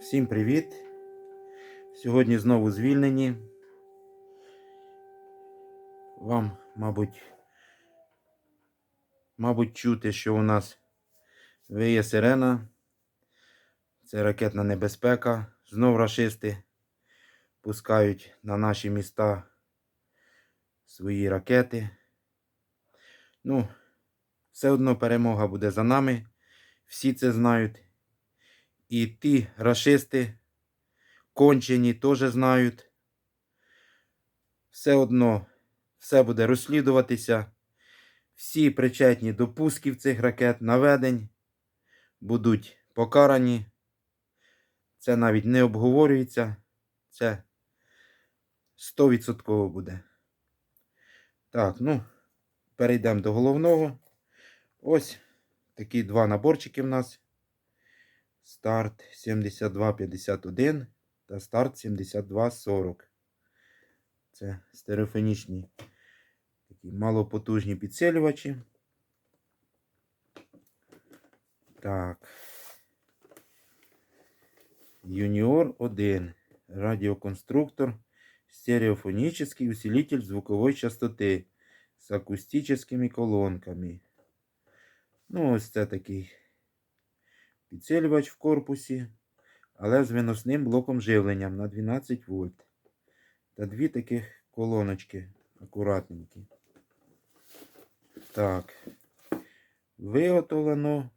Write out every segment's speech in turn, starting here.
Всім привіт! Сьогодні знову звільнені. Вам, мабуть, мабуть, чути, що у нас виє сирена. Це ракетна небезпека. Знов рашисти пускають на наші міста свої ракети. Ну, все одно перемога буде за нами. Всі це знають. І ті рашисти кончені теж знають. Все одно все буде розслідуватися. Всі причетні до пусків цих ракет, наведень будуть покарані. Це навіть не обговорюється. Це 100% буде. Так, ну, перейдемо до головного. Ось такі два наборчики в нас. Старт 7251 та старт 7240. Це стереофонічні такі малопотужні підсилювачі. Так. Юніор 1. Радіоконструктор. Стереофонический усилитель звуковой частоти з акустичними колонками. Ну, ось це такий підсилювач в корпусі, але з виносним блоком живлення на 12 вольт. Та дві таких колоночки акуратненькі. Так. Виготовлено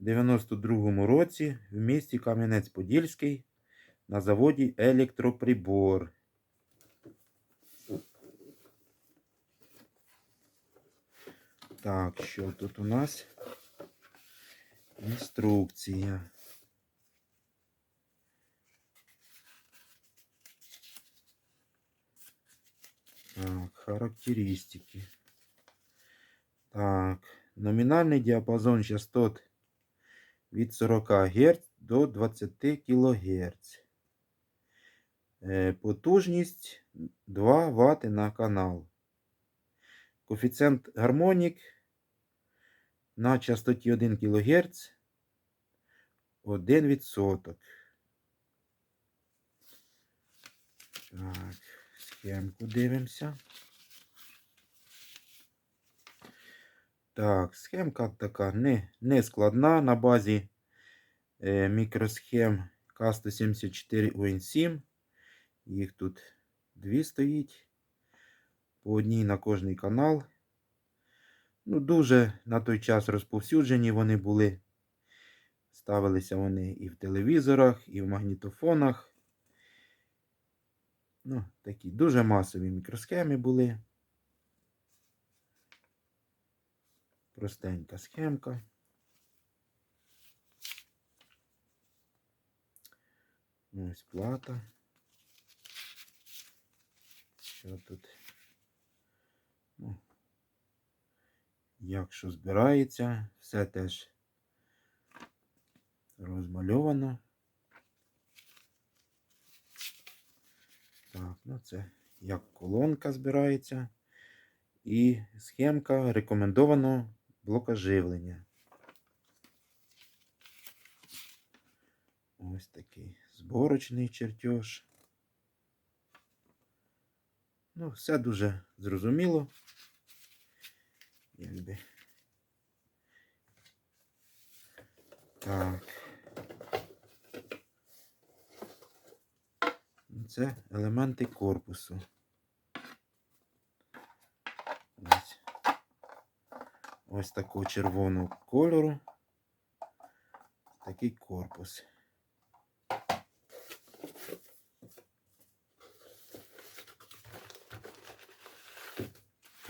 в 92-му році в місті Кам'янець-Подільський на заводі Електроприбор. Так, що тут у нас? Інструкція. Так, характеристики. Так, номінальний діапазон частот від 40 Гц до 20 кГц. Е, Потужність 2 Вт на канал. Коефіцієнт гармонік на частоті 1 кГц 1%. Так, схемку дивимося. Так, схемка така не, не складна на базі е, мікросхем К174 UN7. Їх тут дві стоїть. По одній на кожний канал. Ну, дуже на той час розповсюджені вони були. Ставилися вони і в телевізорах, і в магнітофонах. Ну, такі дуже масові мікросхеми були. Простенька схемка. Ось плата. Що тут? Як що збирається, все теж розмальовано. Так, ну це як колонка збирається. І схемка рекомендованого блока живлення. Ось такий зборочний чертеж. Ну, все дуже зрозуміло. Якби. Так. Це елементи корпусу. Ось. Ось такого червоного кольору. Такий корпус.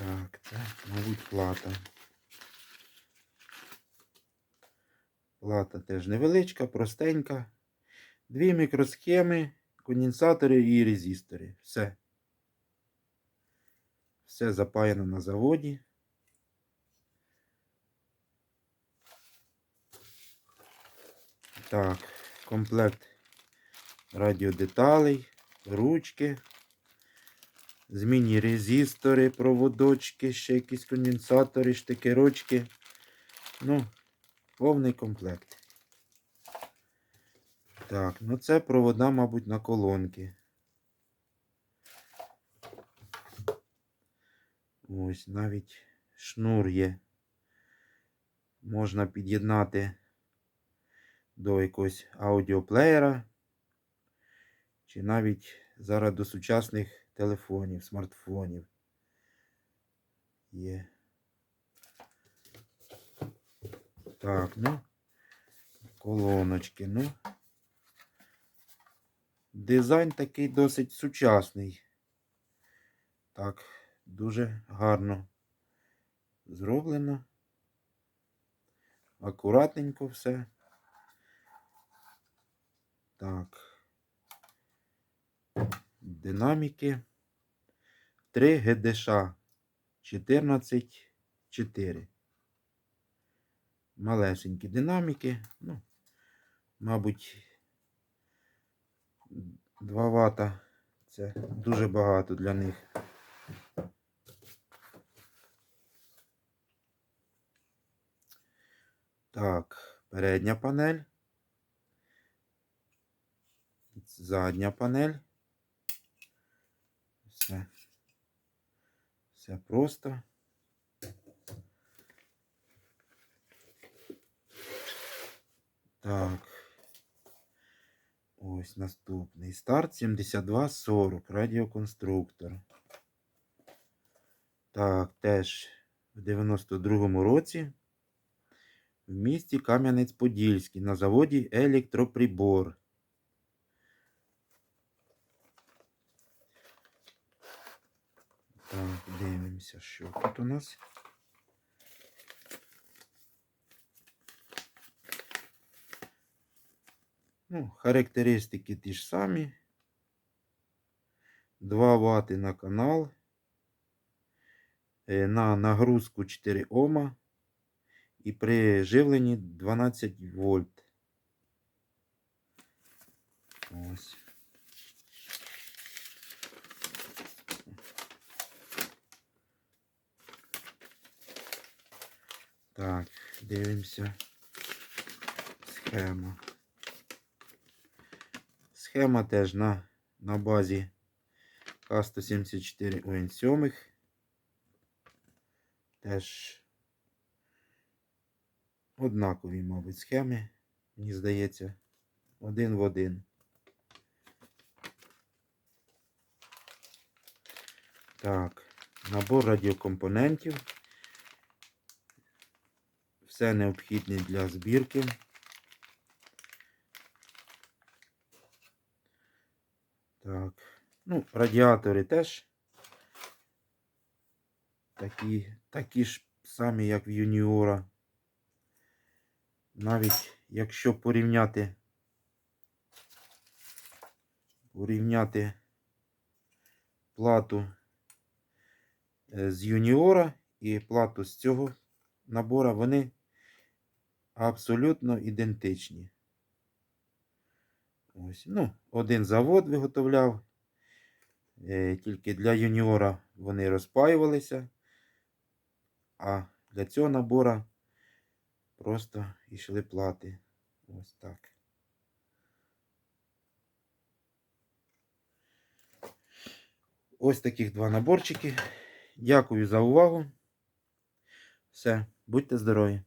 Так, це, мабуть, плата. Плата теж невеличка, простенька. Дві мікросхеми, конденсатори і резистори. Все. Все запаяно на заводі. Так, комплект радіодеталей, ручки. Змінні резистори, проводочки, ще якісь конденсатори, штикерочки. Ну, повний комплект. Так, ну це провода, мабуть, на колонки. Ось навіть шнур є. Можна під'єднати до якогось аудіоплеєра. Чи навіть зараз до сучасних телефонів, смартфонів. Є. Так, ну, колоночки, ну. Дизайн такий досить сучасний. Так, дуже гарно зроблено. Акуратненько все. Так. Динаміки. 3 ГДШ 14.4. Малесенькі динаміки. Ну, мабуть, 2 вата. Це дуже багато для них. Так, передня панель. Задня панель. Все. Все просто. Так. Ось наступний. Старт 7240. Радіоконструктор. Так, теж в 92-му році в місті Кам'янець-Подільський на заводі Електроприбор. Так, дивимося, що тут у нас. Ну, характеристики ті ж самі. 2 Вт на канал. Е, На нагрузку 4 Ома. І при живленні 12 вольт. Ось. Так, дивимося. Схема. Схема теж на, на базі К174 УН7. Теж однакові, мабуть, схеми, мені здається, один в один. Так, набор радіокомпонентів. Все необхідне для збірки. Так, ну, радіатори теж такі, такі ж самі, як в юніора. Навіть якщо порівняти порівняти плату е, з юніора і плату з цього набора, вони абсолютно ідентичні. Ось, ну, один завод виготовляв, е, тільки для юніора вони розпаювалися, а для цього набора просто йшли плати. Ось так. Ось таких два наборчики. Дякую за увагу. Все, будьте здорові!